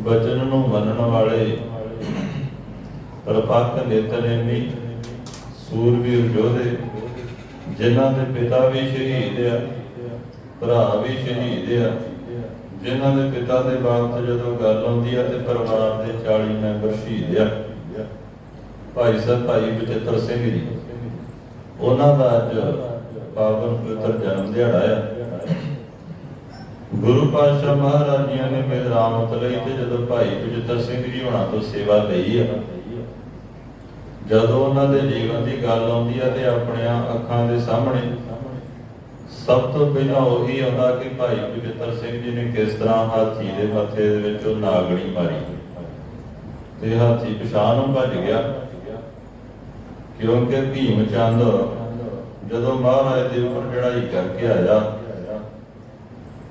ਬਚਨ ਨੂੰ ਮੰਨਣ ਵਾਲੇ। ਪ੍ਰਪੱਕ ਨਿਤਨੇਮੀ ਸੂਰਵੀਰ ਯੋਧੇ ਜਿਨ੍ਹਾਂ ਦੇ ਪਿਤਾ ਵੀ ਸ਼ਹੀਦ ਆ, ਭਰਾ ਵੀ ਸ਼ਹੀਦ ਆ, ਜਿਨ੍ਹਾਂ ਦੇ ਪਿਤਾ ਦੇ ਬਾਬਤ ਜਦੋਂ ਗੱਲ ਆਉਂਦੀ ਆ ਤੇ ਪਰਿਵਾਰ ਦੇ 40 ਮੈਂਬਰ ਸ਼ਹੀਦ ਆ। ਭਾਈ ਸਾਹਿਬ, ਭਾਈ ਬਚਿੱਤਰ ਸਿੰਘ ਜੀ, ਉਹਨਾਂ ਦਾ ਅੱਜ ਪਾਵਨ ਪਵਿੱਤਰ ਜਨਮ ਦਿਹਾੜਾ ਆ। ਗੁਰੂ ਪਾਤਸ਼ਾਹ ਮਹਾਰਾਜ ਜੀ ਨੇ ਮੇਰ ਰਾਮਤ ਲਈ ਤੇ ਜਦੋਂ ਭਾਈ ਬਚਿੱਤਰ ਸਿੰਘ ਜੀ ਹੋਣਾ ਤੋਂ ਸੇਵਾ ਲਈ ਆ, ਜਦੋਂ ਉਹਨਾਂ ਦੇ ਜੀਵਨ ਦੀ ਗੱਲ ਆਉਂਦੀ ਆ ਤੇ ਆਪਣੀਆਂ ਅੱਖਾਂ ਦੇ ਸਾਹਮਣੇ, ਸਭ ਤੋਂ ਪਹਿਲਾਂ ਉਹੀ ਆਉਂਦਾ ਕਿ ਭਾਈ ਬਚਿੱਤਰ ਸਿੰਘ ਜੀ ਨੇ ਕਿਸ ਤਰ੍ਹਾਂ ਹਾਥੀ ਦੇ ਮੱਥੇ ਦੇ ਵਿੱਚ ਉਹ ਨਾਗਣੀ ਮਾਰੀ। ਤੇ ਹਾਥੀ ਪਛਾਣ ਭੱਜ ਗਿਆ, ਕਿਉਂਕਿ ਭੀਮ ਚੰਦ ਜਦੋਂ ਮਹਾਰਾਜ ਦੇ ਉੱਪਰ ਚੜਾਈ ਕਰਕੇ ਆਇਆ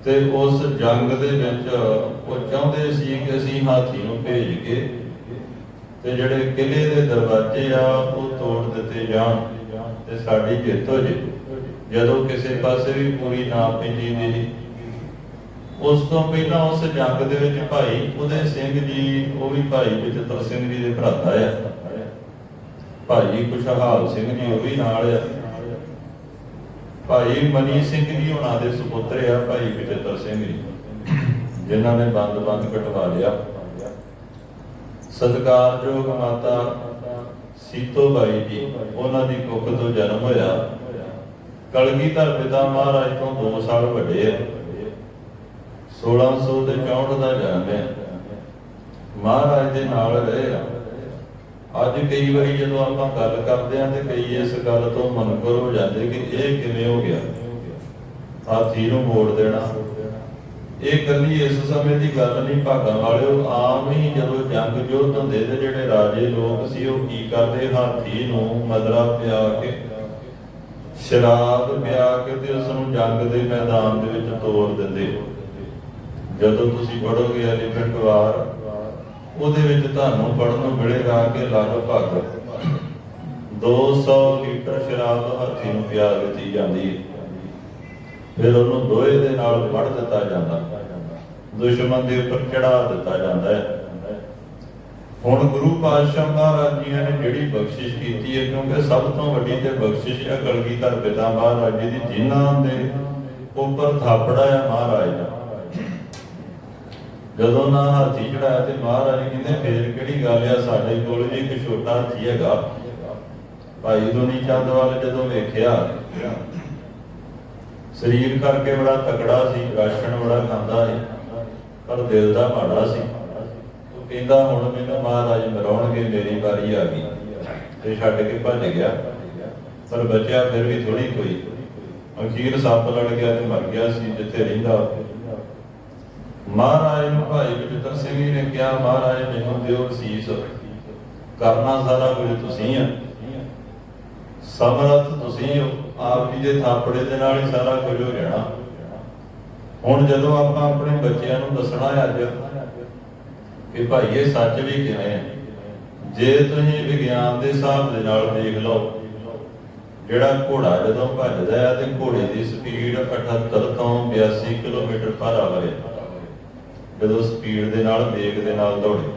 ਤੇ ਉਸ ਜੰਗ ਦੇ ਵਿੱਚ ਉਹ ਚਾਹੁੰਦੇ ਸੀ ਕਿ ਅਸੀਂ ਹਾਥੀ ਨੂੰ ਭੇਜ ਕੇ ਤੇ ਜਿਹੜੇ ਕਿਲੇ ਦੇ ਦਰਵਾਜ਼ੇ ਆ, ਉਹ ਤੋੜ ਦਿੱਤੇ ਜਾਣ ਤੇ ਸਾਡੀ ਜਿੱਤ ਹੋ ਜੇ। ਜਦੋਂ ਕਿਸੇ ਪਾਸੇ ਵੀ ਪੂਰੀ ਨਾ ਪੈਂਦੀ ਦੀ ਉਸ ਤੋਂ ਪਹਿਲਾਂ ਉਸ ਜੰਗ ਦੇ ਵਿੱਚ ਭਾਈ ਉਦੇ ਸਿੰਘ ਜੀ, ਉਹ ਵੀ ਭਾਈ ਬਚਿੱਤਰ ਸਿੰਘ ਜੀ ਦੇ ਭਰਾਤਾ ਆ। ਭਾਈ ਖੁਸ਼ਹਾਲ ਸਿੰਘ ਜੀ, ਉਹ ਵੀ ਨਾਲ ਆ। ਭਾਈ ਮਨੀ ਸਿੰਘ ਜੀ ਉਹਨਾਂ ਦੇ ਸੁਪੁੱਤਰ ਆ, ਭਾਈ ਬਚਿੱਤਰ ਸਿੰਘ ਜੀ, ਜਿਨ੍ਹਾਂ ਨੇ ਬੰਦ ਬੰਦ ਕਟਵਾ ਲਿਆ। ਸਤਿਕਾਰਯੋਗ ਮਾਤਾ ਸੀਤੋ ਬਾਈ ਜੀ, ਉਹਨਾਂ ਦੀ ਕੁੱਖ ਤੋਂ ਜਨਮ ਹੋਇਆ। ਕਲਗੀਧਰ ਪਿਤਾ ਮਹਾਰਾਜ ਤੋਂ 2 ਸਾਲ ਵੱਡੇ ਆ। 1600 ਦੇ 64 ਦਾ ਜਨਮ ਹੈ ਮਹਾਰਾਜ ਦੇ ਨਾਲ ਰਹੇ ਆ। ਅੱਜ ਕਈ ਵਾਰੀ ਜਦੋਂ ਆਪਾਂ ਗੱਲ ਕਰਦੇ ਆਂ ਤੇ ਕਈ ਇਸ ਗੱਲ ਤੋਂ ਮਨਕਰ ਹੋ ਜਾਂਦੇ ਕਿ ਇਹ ਕਿਵੇਂ ਹੋ ਗਿਆ? ਹਾਥੀ ਨੂੰ ਮੋੜ ਦੇਣਾ। ਇਹ ਕੱਲੀ ਇਸ ਸਮੇਂ ਦੀ ਗੱਲ ਨਹੀਂ, ਭਾਗਾਂ ਵਾਲਿਓ, ਆਮ ਹੀ ਜਦੋਂ ਜੰਗ ਜੋਧ ਹੁੰਦੇ ਤੇ ਜਿਹੜੇ ਰਾਜੇ ਲੋਕ ਸੀ, ਉਹ ਕੀ ਕਰਦੇ? ਹਾਥੀ ਨੂੰ ਮਦਰਾ ਪਿਆ ਕੇ, ਸ਼ਰਾਬ ਪਿਆ ਕੇ ਤੇ ਉਸ ਨੂੰ ਜੰਗ ਦੇ ਮੈਦਾਨ ਦੇ ਵਿੱਚ ਤੋੜ ਦਿੰਦੇ। ਜਦੋਂ ਤੁਸੀਂ ਪੜੋਗੇ ਐਲੀਫੈਂਟ ਵਾਰ ਉਹਦੇ ਵਿੱਚ ਤੁਹਾਨੂੰ ਪੜਨ ਨੂੰ ਮਿਲੇਗਾ ਕਿ ਲਗਭਗ 200 ਲੀਟਰ ਸ਼ਰਾਬ ਹਾਥੀ ਨੂੰ ਪਿਆ ਦਿੱਤੀ ਜਾਂਦੀ ਹੈ। ਫਿਰ ਉਹਨੂੰ ਦੋਏ ਦੇ ਨਾਲ ਵੜ ਦਿੱਤਾ ਜਾਂਦਾ। ਦੁਸ਼ਮਣ ਦੇ ਉੱਪਰ ਚੜਾ ਦਿੱਤਾ ਜਾਂਦਾ ਹੈ। ਹੁਣ ਗੁਰੂ ਪਾਤਸ਼ਾਹ ਮਹਾਰਾਜ ਜੀ ਨੇ ਜਿਹੜੀ ਬਖਸ਼ਿਸ਼ ਕੀਤੀ ਹੈ, ਕਿਉਂਕਿ ਸਭ ਤੋਂ ਵੱਡੀ ਤੇ ਬਖਸ਼ਿਸ਼ ਹੈ ਕਲਗੀਧਰ ਪਿਤਾ ਮਹਾਰਾਜ ਜੀ ਦੀ। ਜਿਨ੍ਹਾਂ ਦੇ ਉੱਪਰ ਥਾਪੜਾ ਹੈ ਮਹਾਰਾਜ ਦਾ। ਜਦੋਂ ਨਾ ਹਾਥੀ ਚੜਾਇਆ ਤੇ ਮਹਾਰਾਜ ਕਹਿੰਦੇ, ਫੇਰ ਕਿਹੜੀ ਗੱਲ ਆ? ਸਾਡੇ ਕੋਲ ਜੀ ਇੱਕ ਛੋਟਾ ਹਾਥੀ ਹੈਗਾ। ਭਾਈ ਦੁਨੀ ਚੰਦ ਵਾਲੇ ਜਦੋਂ ਵੇਖਿਆ, ਸਰੀਰ ਕਰਕੇ ਬੜਾ ਤਕੜਾ ਸੀ, ਰਾਸ਼ਨ ਬੜਾ ਖਾਂਦਾ ਸੀ, ਪਰ ਦਿਲ ਦਾ ਮਾੜਾ ਸੀ। ਉਹ ਕਹਿੰਦਾ, ਹੁਣ ਮੈਨੂੰ ਮਹਾਰਾਜ ਮਰਾਉਣਗੇ, ਮੇਰੀ ਵਾਰੀ ਆ ਗਈ। ਤੇ ਛੱਡ ਕੇ ਭੱਜ ਗਿਆ। ਪਰ ਬਚਿਆ ਫਿਰ ਵੀ ਥੋੜੀ ਕੋਈ। ਅਖੀਰ ਸੱਪ ਲੜ ਗਿਆ ਤੇ ਮਰ ਗਿਆ ਸੀ, ਜਿੱਥੇ ਰਹਿੰਦਾ। ਮਹਾਰਾਜ ਨੂੰ ਭਾਈ ਬਚਿੱਤਰ ਸਿੰਘ ਜੀ ਨੇ ਕਿਹਾ, ਮਹਾਰਾਜ, ਮੈਨੂੰ ਦਿਓ ਸੀਸ ਕਰਨਾ ਸਾਰਾ ਕੁਝ ਤੁਸੀਂ ਆ। ਸਮਰੱਥ ਤੁਸੀਂ ਹੋ। ਆਪ ਜੀ ਦੇ ਥਾਪੜੇ ਦੇ ਨਾਲ ਹੀ ਸਾਰਾ ਕੁਝ ਹੋ ਜਾਣਾ। ਹੁਣ ਜਦੋਂ ਆਪਾਂ ਆਪਣੇ ਬੱਚਿਆਂ ਨੂੰ ਦੱਸਣਾ ਹੈ ਅੱਜ, ਕਿ ਭਾਈ ਇਹ ਸੱਚ ਵੀ ਕਿਵੇਂ ਹੈ ਜੇ ਤੁਸੀਂ ਵਿਗਿਆਨ ਦੇ ਹਿਸਾਬ ਦੇ ਨਾਲ ਦੇਖ ਲਓ, ਜਿਹੜਾ ਘੋੜਾ ਜਦੋਂ ਭੱਜਦਾ ਹੈ ਤੇ ਘੋੜੇ ਦੀ ਸਪੀਡ 78 ਤੋਂ 82 ਕਿਲੋਮੀਟਰ ਪਰ ਆਵਰ ਹੈ ਜਦੋਂ ਸਪੀਡ ਦੇ ਨਾਲ, ਵੇਗ ਦੇ ਨਾਲ ਦੌੜੇ।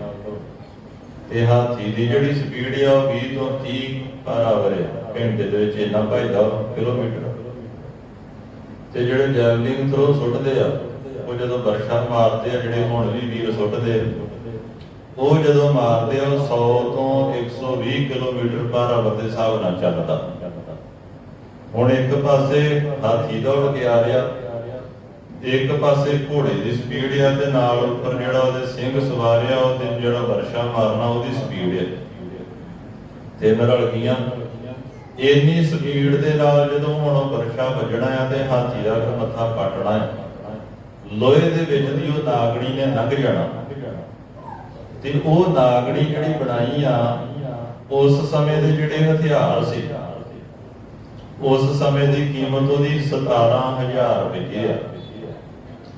ਤੇ ਹਾਥੀ ਦੀ ਜਿਹੜੀ ਸਪੀਡ ਹੈ ਉਹ 20 ਤੋਂ 30 ਪਰ ਆਵਰ ਹੈ ਘੰਟੇ ਦੇ ਵਿੱਚ ਇੰਨਾ ਭੱਜਦਾ ਕਿਲੋਮੀਟਰ। ਤੇ ਜਿਹੜੇ ਜੈਵਲਿੰਗ ਥਰੋ ਸੁੱਟਦੇ ਆ, ਉਹ ਜਦੋਂ ਵਰਸ਼ਾ ਮਾਰਦੇ ਆ, ਜਿਹੜੇ ਹੁਣ ਵੀ ਵੀਰ ਸੁੱਟਦੇ ਉਹ ਜਦੋਂ ਮਾਰਦੇ ਆ 100 ਤੋਂ 120 ਕਿਲੋਮੀਟਰ ਪਰ ਆਵਰ ਦੇ ਹਿਸਾਬ ਨਾਲ ਚੱਲਦਾ। ਹੁਣ ਇੱਕ ਪਾਸੇ ਹਾਥੀ ਦੌੜ ਕੇ ਆ ਰਿਹਾ ਇੱਕ ਪਾਸੇ ਘੋੜੇ ਦੀ ਸਪੀਡ ਆ ਤੇ ਨਾਲ ਉੱਪਰ ਜਿਹੜਾ ਉਹਦੇ ਸਿੰਘ ਸਵਾਰਿਆ ਉਹਦੇ ਜਿਹੜਾ ਵਰਸ਼ਾ ਮਾਰਨਾ ਉਹਦੀ ਸਪੀਡ ਹੈ ਤਿੰਨ ਰਲ ਗਈਆਂ। ਇੰਨੀ ਸਪੀਡ ਦੇ ਨਾਲ ਜਦੋਂ ਹੁਣ ਉਹ ਵਰਸ਼ਾ ਵੱਜਣਾ ਆ ਤੇ ਹਾਥੀ ਦਾ ਮੱਥਾ ਪਟਣਾ ਹੈ ਲੋਹੇ ਦੇ ਵਿੱਚ ਦੀ ਉਹ ਨਾਗਣੀ ਨੇ ਲੰਘ ਜਾਣਾ। ਤੇ ਉਹ ਨਾਗਣੀ ਜਿਹੜੀ ਬਣਾਈ ਆ, ਉਸ ਸਮੇਂ ਦੇ ਜਿਹੜੇ ਹਥਿਆਰ ਸੀ, ਉਸ ਸਮੇਂ ਦੀ ਕੀਮਤ ਉਹਦੀ 17000 ਰੁਪਏ ਆ।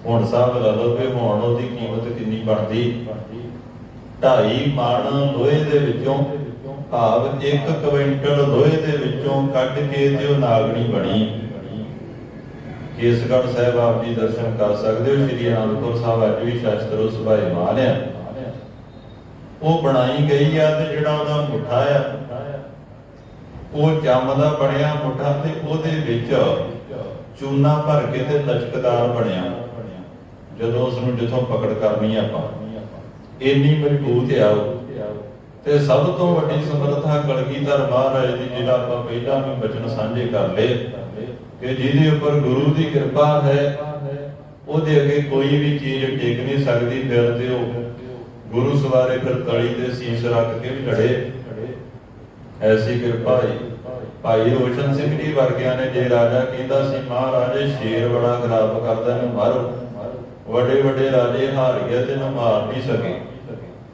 ਹੁਣ ਸਾਹਿਬ ਲਾ ਲਓ ਕਿ ਹੁਣ ਉਹਦੀ ਕੀਮਤ ਕਿੰਨੀ ਬਣਦੀ? 2.5 ਮਣ ਲੋਹੇ ਦੇ ਵਿੱਚੋਂ ਭਾਵ 1 ਕੁਇੰਟਲ ਲੋਹੇ ਦੇ ਵਿੱਚੋਂ ਕੱਢ ਕੇ ਤੇ ਉਹ ਨਾਗਣੀ ਬਣੀ। ਕੇਸਗੜ੍ਹ ਸਾਹਿਬ ਆਪ ਜੀ ਦਰਸ਼ਨ ਕਰ ਸਕਦੇ ਹੋ, ਸ਼੍ਰੀ ਅਨੰਦਪੁਰ ਸਾਹਿਬ ਅੱਜ ਵੀ ਸ਼ਾਸਤਰੋ ਸੁਭਾਏ ਮਾਨ ਉਹ ਬਣਾਈ ਗਈ ਆ ਤੇ ਜਿਹੜਾ ਉਹਦਾ ਮੁੱਠਾ ਆ, ਉਹ ਜੰਮ ਦਾ ਬਣਿਆ ਮੁੱਠਾ ਤੇ ਉਹਦੇ ਵਿੱਚ ਚੂਨਾ ਭਰ ਕੇ ਤੇ ਲਚਕਦਾਰ ਬਣਿਆ। ਜਦੋਂ ਉਸ ਨੂੰ ਜਿੱਥੋਂ ਪਕੜ ਕਰਨੀ ਆਪਾਂ। ਇੰਨੀ ਮਜ਼ਬੂਤ ਆ ਉਹ। ਤੇ ਸਭ ਤੋਂ ਵੱਡੀ ਸਮਰੱਥਾ ਕਲਗੀਧਰ ਮਹਾਰਾਜ ਦੀ ਜਿਹੜਾ ਆਪਾਂ ਪਹਿਲਾਂ ਵੀ ਬਚਨ ਸਾਂਝੇ ਕਰ ਲਏ ਕਿ ਜਿਹਦੇ ਉੱਪਰ ਗੁਰੂ ਦੀ ਕਿਰਪਾ ਹੈ, ਉਹਦੇ ਅੱਗੇ ਕੋਈ ਵੀ ਚੀਜ਼ ਟਿਕ ਨਹੀਂ ਸਕਦੀ, ਫਿਰ ਤੇ ਉਹ ਗੁਰੂ ਸਵਾਰੇ ਫਿਰ ਤਲੀ ਤੇ ਸੀਸ ਰੱਖ ਕੇ ਵੀ ਲੜੇ। ਐਸੀ ਕਿਰਪਾ ਹੈ। ਭਾਈ ਰੋਸ਼ਨ ਸਿੰਘ ਜੀ ਵਰਗਿਆਂ ਨੇ ਜੇ ਰਾਜਾ ਕਹਿੰਦਾ ਸੀ, ਮਹਾਰਾਜੇ, ਸ਼ੇਰ ਬੜਾ ਖਰਾਬ ਕਰਦਾ, ਇਹਨੂੰ ਮਾਰੋ। ਵੱਡੇ ਵੱਡੇ ਰਾਜੇ ਹਾਰ ਗਏ ਤੇ ਇਹਨੂੰ ਮਾਰ ਨਹੀਂ ਸਕੇ।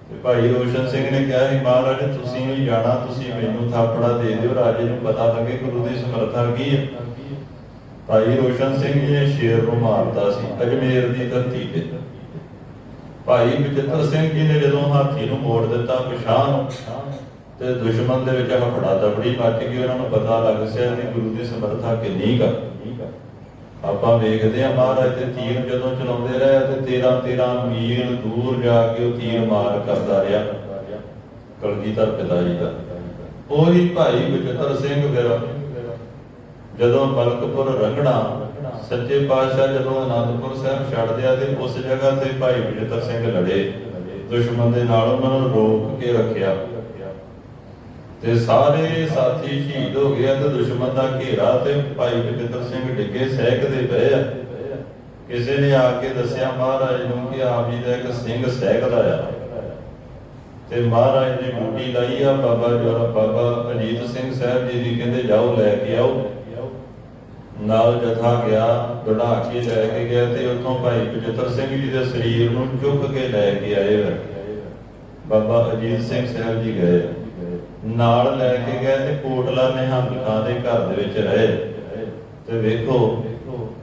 ਤੇ ਭਾਈ ਰੋਸ਼ਨ ਸਿੰਘ ਨੇ ਕਿਹਾ ਸੀ ਮਹਾਰਾਜ, ਤੁਸੀਂ ਨਹੀਂ ਜਾਣਾ, ਤੁਸੀਂ ਮੈਨੂੰ ਥਾਪੜਾ ਦੇ ਦਿਓ। ਰਾਜੇ ਨੂੰ ਪਤਾ ਲੱਗੇ ਗੁਰੂ ਦੀ ਸਮਰੱਥਾ ਕੀ ਹੈ। ਭਾਈ ਰੋਸ਼ਨ ਸਿੰਘ ਜੀ ਨੇ ਸ਼ੇਰ ਨੂੰ ਮਾਰਤਾ ਸੀ, ਅਜਮੇਰ ਦੀ ਧਰਤੀ ਤੇ। ਭਾਈ ਬਚਿੱਤਰ ਸਿੰਘ ਜੀ ਨੇ ਜਦੋਂ ਹਾਥੀ ਨੂੰ ਮੋੜ ਦਿੱਤਾ ਪਛਾਣ ਤੇ ਦੁਸ਼ਮਣ ਦੇ ਵਿੱਚ ਹਫੜਾ ਦਬੜੀ ਮੱਚ ਗਈ। ਉਹਨਾਂ ਨੂੰ ਪਤਾ ਲੱਗ ਸਿਆ ਕਿ ਗੁਰੂ ਦੀ ਸਮਰੱਥਾ ਕਿੰਨੀ ਕੁ ਆਪਾਂ ਵੇਖਦੇ ਆ ਮਹਾਰਾਜ ਤੇ ਤੀਰ ਜਦੋਂ ਚਲਾਉਂਦੇ ਰਹੇ ਤੇ 13 13 ਮੀਲ ਦੂਰ ਜਾ ਕੇ ਉਹ ਤੀਰ ਮਾਰ ਕਰਦਾ ਰਿਹਾ। ਕਲਗੀਧਰ ਪਿਤਾ ਜੀ ਦਾ। ਉਹੀ ਭਾਈ ਬਚਿੱਤਰ ਸਿੰਘ ਫਿਰ ਜਦੋਂ ਮਲਕਪੁਰ ਰੰਗਣਾ, ਸੱਚੇ ਪਾਤਸ਼ਾਹ ਜਦੋਂ ਅਨੰਦਪੁਰ ਸਾਹਿਬ ਛੱਡਦੇ ਆ ਤੇ ਉਸ ਜਗ੍ਹਾ ਤੇ ਭਾਈ ਬਚਿੱਤਰ ਸਿੰਘ ਲੜੇ। ਦੁਸ਼ਮਣ ਦੇ ਨਾਲ ਉਹਨਾਂ ਨੂੰ ਰੋਕ ਕੇ ਰੱਖਿਆ। ਤੇ ਸਾਰੇ ਸਾਥੀ ਸ਼ਹੀਦ ਹੋ ਗਏ ਤੇ ਦੁਸ਼ਮਣ ਦਾ ਘੇਰਾ ਤੇ ਭਾਈ ਬਚਿੱਤਰ ਸਿੰਘ ਡਿੱਗੇ ਸਹਿਕਦੇ ਪਏ ਆ। ਕਿਸੇ ਨੇ ਆ ਕੇ ਦੱਸਿਆ, ਮਹਾਰਾਜ ਨੂੰ ਕਿ ਆਪ ਜੀ ਦਾ ਇੱਕ ਸਿੰਘ ਸਹਿਕਦਾ ਆ। ਤੇ ਮਹਾਰਾਜ ਨੇ ਡਿਊਟੀ ਲਾਈ ਆ, ਬਾਬਾ ਜੋਰਾ, ਬਾਬਾ ਅਜੀਤ ਸਿੰਘ ਸਾਹਿਬ ਜੀ ਦੀ, ਕਹਿੰਦੇ, ਜਾਓ, ਲੈ ਕੇ ਆਓ। ਨਾਲ ਜਥਾ ਗਿਆ ਦੜਾ ਕੇ ਲੈ ਕੇ ਗਿਆ ਤੇ ਉੱਥੋਂ ਭਾਈ ਬਚਿੱਤਰ ਸਿੰਘ ਜੀ ਦੇ ਸਰੀਰ ਨੂੰ ਚੁੱਕ ਕੇ ਲੈ ਕੇ ਆਏ ਬਾਬਾ ਅਜੀਤ ਸਿੰਘ ਸਾਹਿਬ ਜੀ ਗਏ ਨਾਲ ਲੈ ਕੇ ਗਏ ਤੇ ਕੋਟਲਾ ਨਿਹੰਗਾਂ ਦੇ ਘਰ ਦੇ ਵਿੱਚ ਰਹੇ। ਤੇ ਵੇਖੋ,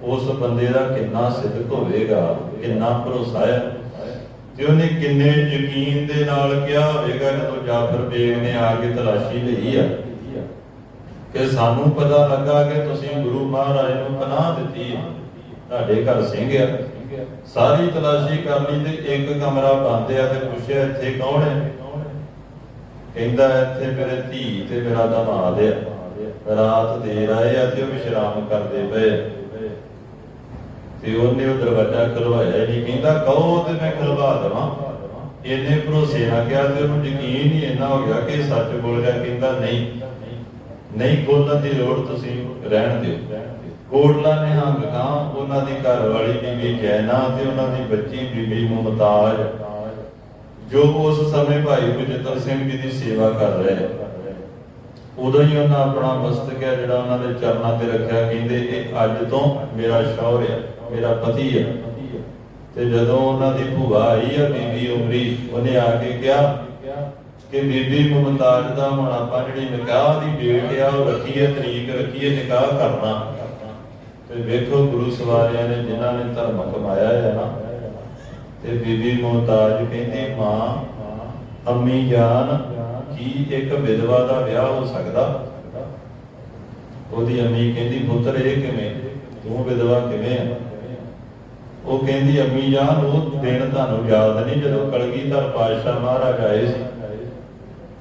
ਉਸ ਬੰਦੇ ਦਾ ਕਿੰਨਾ ਸਿੱਧਕ ਹੋਵੇਗਾ, ਕਿੰਨਾ ਭਰੋਸਾ ਹੈ। ਤੇ ਉਹਨੇ ਕਿੰਨੇ ਯਕੀਨ ਦੇ ਨਾਲ ਕਿਹਾ ਹੋਵੇਗਾ, ਜਦੋਂ ਜਾਫਰ ਬੇਗ ਨੇ ਆ ਕੇ ਤਲਾਸ਼ੀ ਲਈ ਆ। ਕਿ ਸਾਨੂੰ ਪਤਾ ਲੱਗਾ ਕਿ ਤੁਸੀਂ ਗੁਰੂ ਮਹਾਰਾਜ ਨੂੰ ਪਨਾਹ ਦਿੱਤੀ ਤੁਹਾਡੇ ਘਰ ਸਿੰਘ ਆ। ਸਾਰੀ ਤਲਾਸ਼ੀ ਕਰ ਲਈ ਤੇ ਇੱਕ ਕਮਰਾ ਬੰਦ ਆ ਤੇ ਪੁੱਛਿਆ, ਇੱਥੇ ਕੌਣ ਹੈ? ਕਹਿੰਦਾ ਇੱਥੇ ਮੇਰੇ ਧੀ ਤੇ ਮੇਰਾ ਦਮਾਦ ਆ। ਰਾਤ ਦੇਰ ਆਏ ਆ ਤੇ ਉਹ ਵਿਸ਼ਰਾਮ ਕਰਦੇ ਪਏ। ਤੇ ਉਹਨੇ ਉਹ ਦਰਵਾਜ਼ਾ ਖੁਲਵਾਇਆ ਨਹੀਂ। ਕਹਿੰਦਾ, ਕਹੋ ਤੇ ਮੈਂ ਖੁਲਵਾ ਦਵਾਂ। ਇਹਨੇ ਭਰੋਸੇ ਨਾਲ ਕਿਹਾ ਤੇ ਉਹਨੂੰ ਯਕੀਨ ਹੀ ਇੰਨਾ ਹੋ ਗਿਆ ਕਿ ਸੱਚ ਬੋਲ ਰਿਹਾ ਕਹਿੰਦਾ, ਨਹੀਂ ਨਹੀਂ ਖੋਲਣ ਦੀ ਲੋੜ ਤੁਸੀਂ ਰਹਿਣ ਦਿਓ। ਕੋਟਲਾ ਨਿਹੰਗ ਖਾਂ ਉਹਨਾਂ ਦੀ ਘਰ ਵਾਲੀ ਬੀਬੀ ਜੈਨਾ ਤੇ ਉਹਨਾਂ ਦੀ ਬੱਚੀ ਬੀਬੀ ਮੁਮਤਾਜ। ਜੋ ਉਸ ਸਮੇਂ ਭਾਈ ਬਚਿੱਤਰ ਸਿੰਘ ਜੀ ਦੀ ਸੇਵਾ ਕਰ ਰਹੇ ਉਦੋਂ ਹੀ ਉਹਨਾਂ ਆਪਣਾ ਮਸਤਕ ਹੈ ਜਿਹੜਾ ਉਹਨਾਂ ਦੇ ਚਰਨਾਂ ਤੇ ਰੱਖਿਆ, ਕਹਿੰਦੇ ਇਹ ਅੱਜ ਤੋਂ ਮੇਰਾ ਸ਼ੌਹਰ ਹੈ ਮੇਰਾ ਪਤੀ ਹੈ ਤੇ ਜਦੋਂ ਉਹਨਾਂ ਦੀ ਭੂਆ ਆਈ ਆ, ਬੀਬੀ ਉਮਰੀ, ਉਹਨੇ ਆ ਕੇ ਕਿਹਾ ਕਿ ਬੀਬੀ ਮੁਮਤਾਜ ਦਾ ਹੁਣ ਆਪਾਂ ਜਿਹੜੀ ਨਿਕਾਹ ਦੀ ਡੇਟ ਆ, ਉਹ ਰੱਖੀ ਤਰੀਕ ਰੱਖੀ ਹੈ ਨਿਕਾਹ ਕਰਨਾ। ਤੇ ਵੇਖੋ ਗੁਰੂ ਸਵਾਰਿਆਂ ਨੇ ਜਿਨ੍ਹਾਂ ਨੇ ਧਰਮ ਕਮਾਇਆ ਹੈ ਨਾ ਤੇ ਬੀਬੀ ਮੁਮਤਾਜ ਕਹਿੰਦੀ, ਮਾਂ, ਅੰਮੀ ਜਾਨ, ਕੀ ਇੱਕ ਵਿਧਵਾ ਦਾ ਵਿਆਹ ਹੋ ਸਕਦਾ? ਉਹਦੀ ਅੰਮੀ ਕਹਿੰਦੀ, ਪੁੱਤਰ, ਇਹ ਕਿਵੇਂ? ਤੂੰ ਵਿਧਵਾ ਕਿਵੇਂ ਆ? ਉਹ ਕਹਿੰਦੀ, ਅੰਮੀ ਜਾਨ, ਉਹ ਦਿਨ ਤੁਹਾਨੂੰ ਯਾਦ ਨਹੀਂ, ਜਦੋਂ ਕਲਗੀਧਰ ਪਾਤਸ਼ਾਹ ਮਹਾਰਾਜ ਆਏ ਸੀ।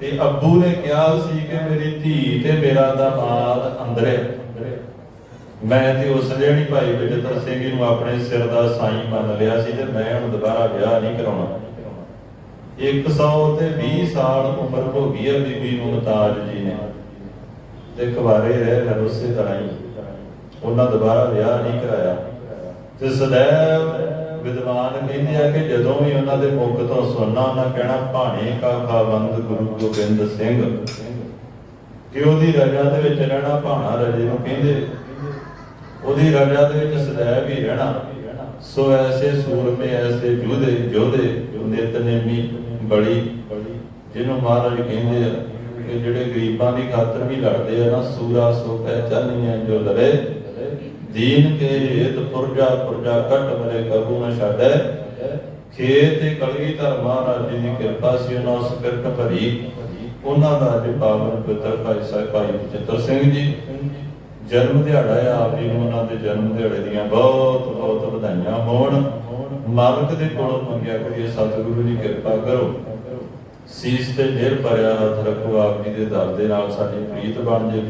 ਤੇ ਅੱਬੂ ਨੇ ਕਿਹਾ ਸੀ ਕਿ ਮੇਰੀ ਧੀ ਤੇ ਮੇਰਾ ਦਾਮਾਦ ਅੰਦਰ ਹੈ ਮੈਂ ਤੇ ਉਸ ਜਿਹੜੀ ਭਾਈ ਬਜਤਰ ਸਿੰਘ ਨੂੰ ਆਪਣੇ ਸਿਰ ਦਾ ਸਾਈਂ ਮੰਨ ਲਿਆ ਸੀ ਤੇ ਮੈਂ ਹੁਣ ਦੁਬਾਰਾ ਵਿਆਹ ਨਹੀਂ ਕਰਾਉਣਾ। 100 ਤੇ 20 ਸਾਲ ਉਮਰ ਹੋ ਹੈ ਬੀਬੀ ਮੁਮਤਾਜ ਜੀ ਨੇ। ਤੇ ਕੁਵਾਰੇ ਰਹਿ ਰਹੇ ਉਸੇ ਤਰ੍ਹਾਂ ਹੀ। ਉਹਨਾਂ ਦੁਬਾਰਾ ਵਿਆਹ ਨਹੀਂ ਕਰਾਇਆ। ਤੇ ਸदैव ਵਿਦਵਾਨ ਕਹਿੰਦੇ ਆ ਕਿ ਜਦੋਂ ਵੀ ਉਹਨਾਂ ਦੇ ਮੁਖ ਤੋਂ ਸੁਣਨਾ, ਉਹਨਾਂ ਕਹਿਣਾ, ਭਾਣੇ ਕਾ ਖਾਵੰਦ ਗੁਰੂ ਗੋਬਿੰਦ ਸਿੰਘ। ਕਿ ਉਹਦੀ ਰਜਾ ਦੇ ਵਿੱਚ ਰਹਿਣਾ ਭਾਣਾ ਰਜੇ ਨੂੰ ਕਹਿੰਦੇ ਉਹਦੀ ਰਜਾ ਦੇ ਵਿੱਚ ਸदैव ਹੀ ਰਹਿਣਾ। ਸੋ ਐਸੇ ਸੂਰਮੇ, ਐਸੇ ਜੋਧੇ ਜੋਧੇ ਨਿਤਨੇਮੀ ਬੜੀ ਜਿਹਨੂੰ ਮਹਾਰਾਜ ਕਹਿੰਦੇ ਆ ਕਿ ਜਿਹੜੇ ਗਰੀਬਾਂ ਦੀ ਖਾਤਰ ਵੀ ਲੜਦੇ ਆ ਨਾ, ਸੂਰਾ ਸੋ ਪਹਿਚਾਨੀਆਂ ਜੋ ਲੜੇ। ਦੀਨ ਕੇ ਹੇਤ ਪੁਰਜਾ ਪੁਰਜਾ ਕਟ ਮਰੇ, ਕਬੂ ਨ ਛਾੜੈ ਖੇਤ ਤੇ ਕਲਗੀ ਧਰ ਮਹਾਰਾਜ ਜੀ ਦੀ ਕਿਰਪਾ ਸੀ, ਉਹਨਾਂ ਉਸ ਕਿਰਤ ਭਰੀ। ਉਹਨਾਂ ਦਾ ਅੱਜ ਪਾਵਨ ਪਿਤਰ ਭਾਈ ਸਾਹਿਬ ਭਾਈ ਚਿੱਤਰ ਸਿੰਘ ਜੀ। ਜਨਮ ਦਿਹਾੜਾ ਆ, ਆਪ ਜੀ ਨੂੰ ਉਹਨਾਂ ਦੇ ਜਨਮ ਦਿਹਾੜੇ ਦੀਆਂ ਬਹੁਤ ਬਹੁਤ ਵਧਾਈਆਂ ਹੋਣ। ਮਾਲਕ ਦੇ ਕੋਲੋਂ ਮੰਗਿਆ ਕਰੀਏ ਸਤਿਗੁਰੂ ਦੀ ਕਿਰਪਾ ਕਰੋ। ਸੀਸ ਤੇ ਮਿਹਰ ਭਰਿਆ ਹੱਥ ਰੱਖੋ, ਆਪ ਜੀ ਦੇ ਦਰ ਦੇ ਨਾਲ ਸਾਡੀ ਪ੍ਰੀਤ ਬਣ ਜੇ।